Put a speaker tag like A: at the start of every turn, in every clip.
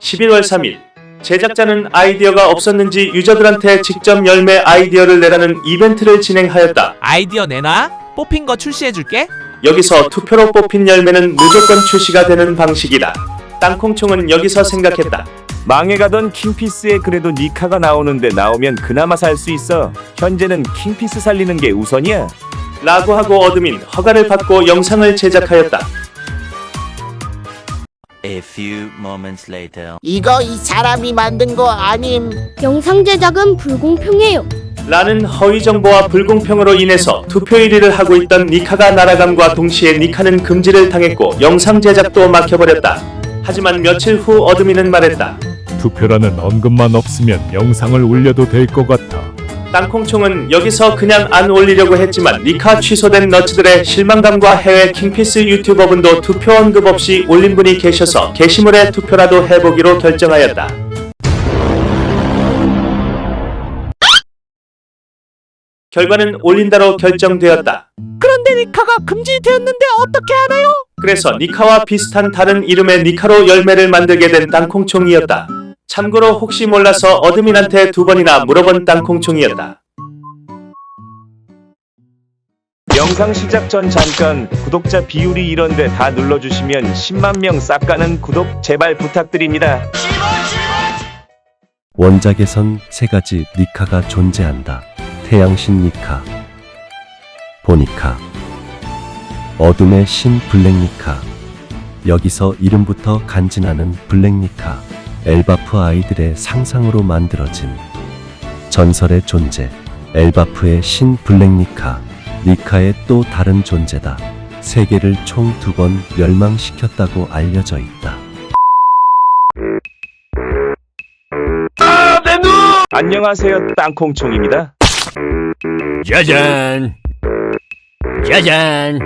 A: 11월 3일 제작자는 아이디어가 없었는지 유저들한테 직접 열매 아이디어를 내라는 이벤트를 진행하였다.
B: 아이디어 내놔. 뽑힌 거 출시해줄게.
A: 여기서 투표로 뽑힌 열매는 무조건 출시가 되는 방식이다. 땅콩총은 여기서 생각했다.
C: 망해가던 킹피스에 그래도 니카가 나오는데 나오면 그나마 살 수 있어. 현재는 킹피스 살리는 게 우선이야.
A: 라고 하고 어드민 허가를 받고 영상을 제작하였다.
D: A few moments later.
E: 이거 이 사람이 만든 거 아님?
F: 영상 제작은 불공평해요.
A: 라는 허위 정보와 불공평으로 인해서 투표 1위를 하고 있던 니카가 날아감과 동시에 니카는 금지를 당했고 영상 제작도 막혀버렸다. 하지만 며칠 후 어드민은 말했다.
G: 투표라는 언급만 없으면 영상을 올려도 될 것 같아.
A: 땅콩총은 여기서 그냥 안 올리려고 했지만 니카 취소된 너츠들의 실망감과 해외 킹피스 유튜버분도 투표 언급 없이 올린 분이 계셔서 게시물에 투표라도 해보기로 결정하였다. 결과는 올린다로 결정되었다.
B: 그런데 니카가 금지되었는데 어떻게 하나요?
A: 그래서 니카와 비슷한 다른 이름의 니카로 열매를 만들게 된 땅콩총이었다. 참고로 혹시 몰라서 어드민한테 두 번이나 물어본 땅콩총이었다.
C: 영상 시작 전 잠깐 구독자 비율이 이런데 다 눌러주시면 10만 명 싹 가는 구독 제발 부탁드립니다.
H: 원작에선 세 가지 니카가 존재한다. 태양신 니카, 보니카, 어둠의 신 블랙 니카. 여기서 이름부터 간지나는 블랙 니카, 엘바프 아이들의 상상으로 만들어진 전설의 존재, 엘바프의 신 블랙니카, 니카의 또 다른 존재다. 세계를 총 두 번 멸망시켰다고 알려져 있다.
C: 안녕하세요 땅콩총입니다.
G: 짜잔. 짜잔.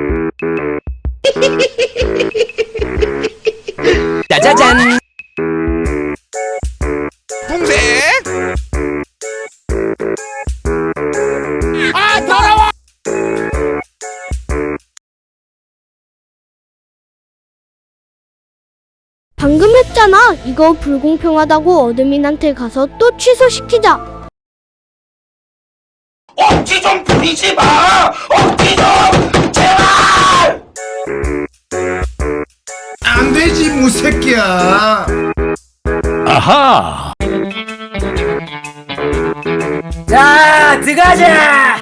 B: 짜자잔.
F: 했잖아. 이거 불공평하다고 어드민한테 가서 또 취소시키자.
I: 억지 좀 부리지 마! 억지 좀! 제발!
J: 안 되지 무새끼야
G: 아하.
E: 자, 들어가자.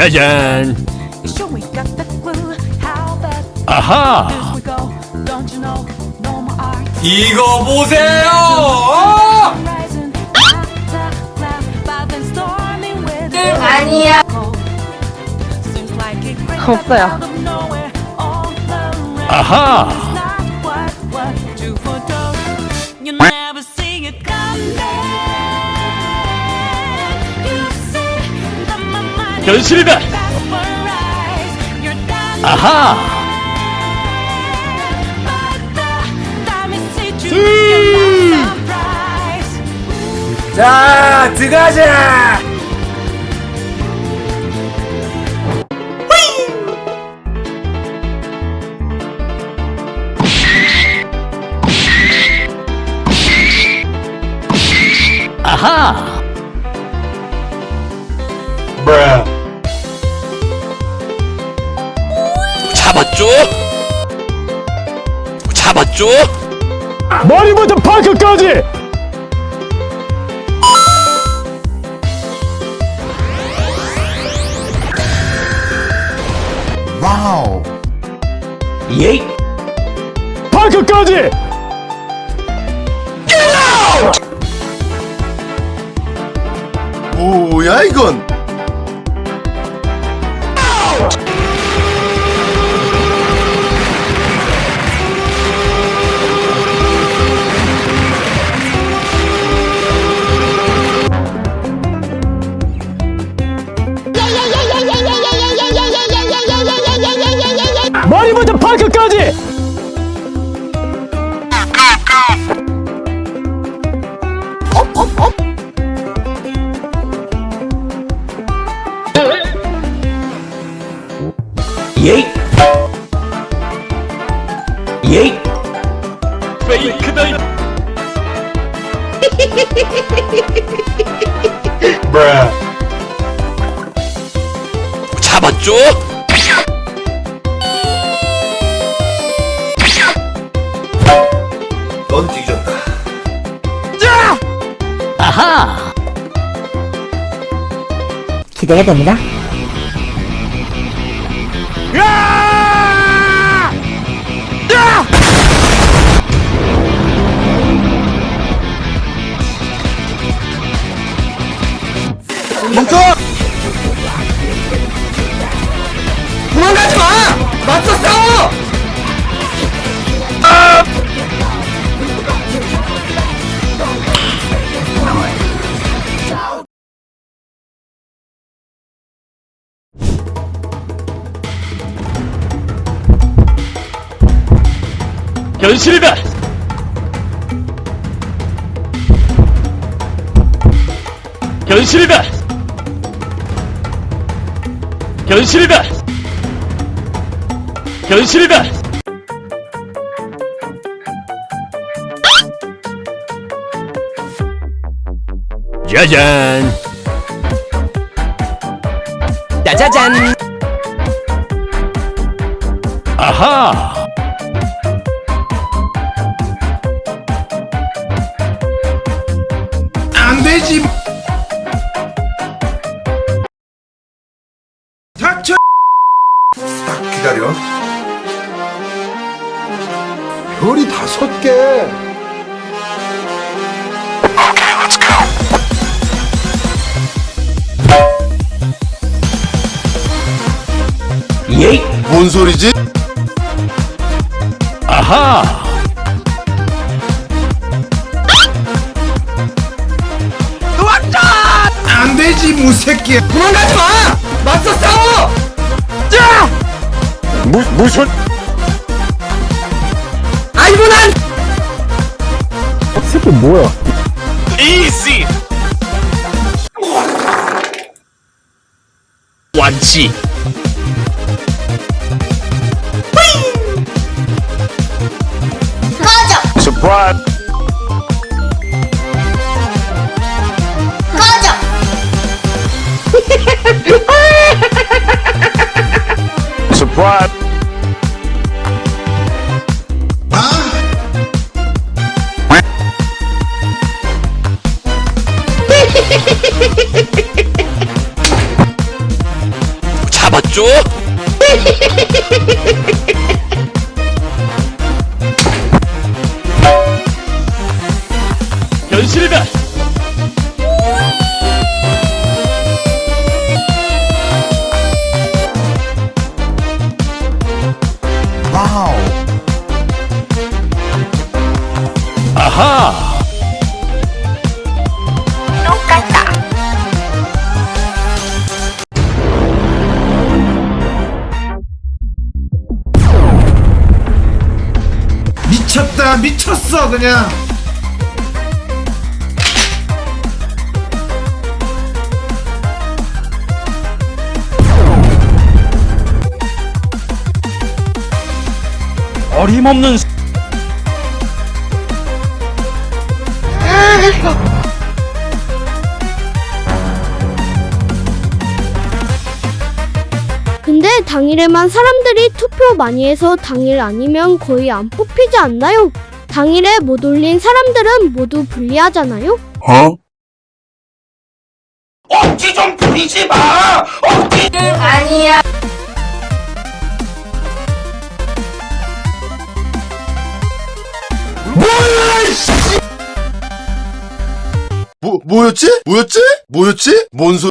G: 짜잔. 아하.
I: 이거 보세요!
K: 아니야. 없어요.
G: 아하. 현실이다. 아하.
E: 자, 들어가자.
G: 아하.
I: 잡았죠? 잡았죠?
G: 머리부터 발끝까지.
J: 와우
I: 예이!
G: 발끝까지.
J: 뭐야 이건 예이 예이 페이크 다이 브라
I: 잡았죠?
J: 넌 뒤졌다. 아하!
L: 기대가 됩니다.
I: 도망가지 마! 맞서 싸워! 현실이다! 현실이다! 현실이다! 현실이다! 짜잔!
M: 짜자잔.
I: 아하!
J: 되지. 닥쳐. 딱 기다려. 별이 다섯 개.
I: 예이!
J: 뭔 소리지?
I: 아하!
J: 안 되지 무새끼야.
I: 도망가지 마! 맞서 싸워! 자! 무, 무슨? 아이고 난! 새끼 뭐야? 이지! 완치! 현실이다!
J: 와우.
I: 아하!
J: 미쳤다 미쳤어 그냥.
I: 어림없는
F: 당일에만 사람들이 투표 많이 해서 당일 아니면 거의 안 뽑히지 않나요? 당일에 못 올린 사람들은 모두 불리하잖아요?
I: 억지 좀 부리지 마! 억지!
N: 아니야
J: 뭐 뭐였지? 뭐였지? 뭐였지? 뭔 소?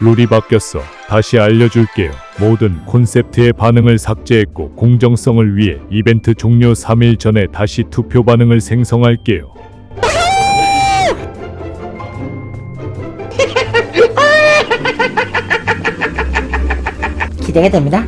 O: 룰이 바뀌었어. 다시 알려줄게요. 모든 콘셉트의 반응을 삭제했고 공정성을 위해 이벤트 종료 3일 전에 다시 투표 반응을 생성할게요.
L: 기대가 됩니다.